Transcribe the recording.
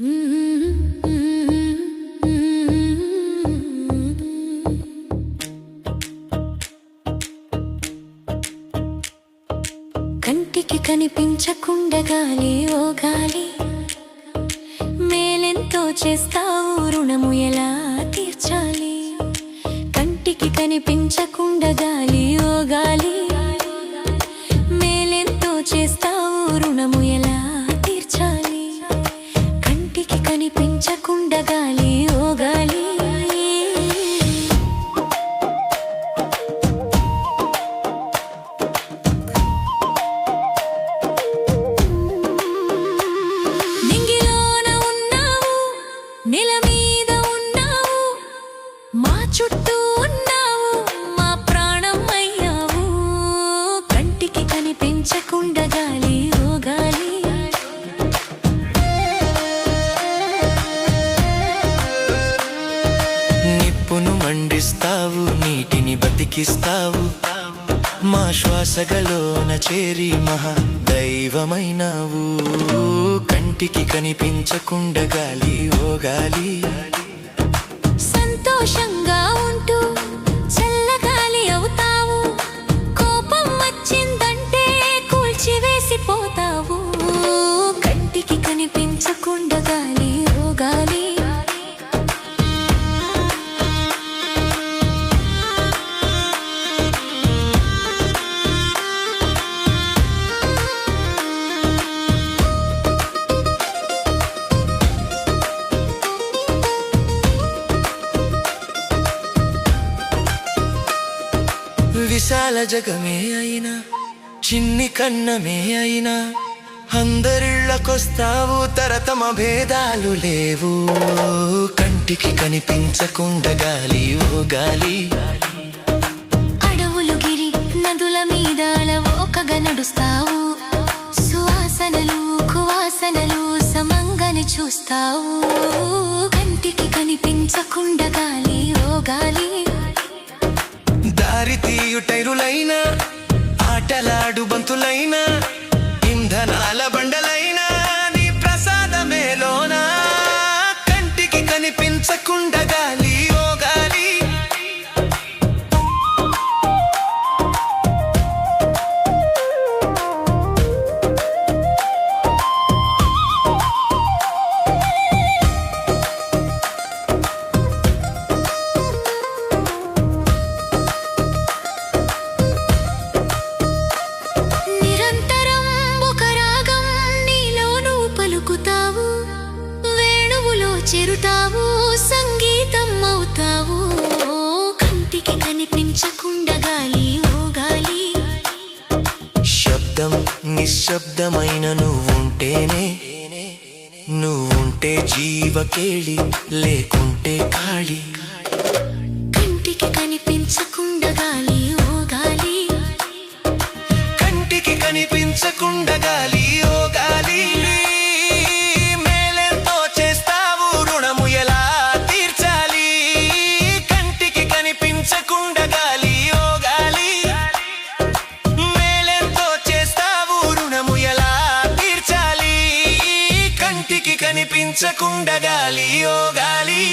కంటికి కనిపించకుండా గాలి ఓ గాలి. మేలెంతో చేస్తావు రుణము ఎలా తీర్చాలి? కంటికి కనిపించకుండా గాలి ఓ గాలి. మా చుట్టూ ఉన్నావు మా ప్రాణం అయ్యావు కంటికి కనిపించకుండా గాలి ఓ గాలి నిప్పును మండిస్తావు నీటిని బతికిస్తావు. మా శ్వాసగలోన చేరి మహా దైవమైనావు కంటికి కనిపించకుండా గాలి ఓ గాలి సంతోషంగా కంటికి కనిపించకుండా గాలి ఓ గాలి. విశాల జగమే అయినా చిన్ని కన్నమే అయినా అందరి అందరిళ్ళకొస్తావు తరతమ భేదాలు లేవు. కంటికి కనిపించకుండా గాలి ఓ గాలి. అడవులు గిరి నదుల మీద అలవోకగా నడుస్తావు. సువాసనలు కువాసనలు సమంగని చూస్తావు. కంటికి కనిపించకుండా గాలి ఓ గాలి. దారి తీయుటైరులైనా ఆటలాడు బంతులైనా కనిపించకుండా చెరుతావు సంగీతం అవుతావు. కంటికి కనిపించకుండా గాలి ఓ గాలి. శబ్దం నిశ్శబ్దమైన నువ్వుంటేనే నువ్వుంటే జీవకేళి లేకుంటే ఖాళీ కంటికి కనిపించకుండా కంటికి కనిపించకుండా గాలి ఓ గాలి.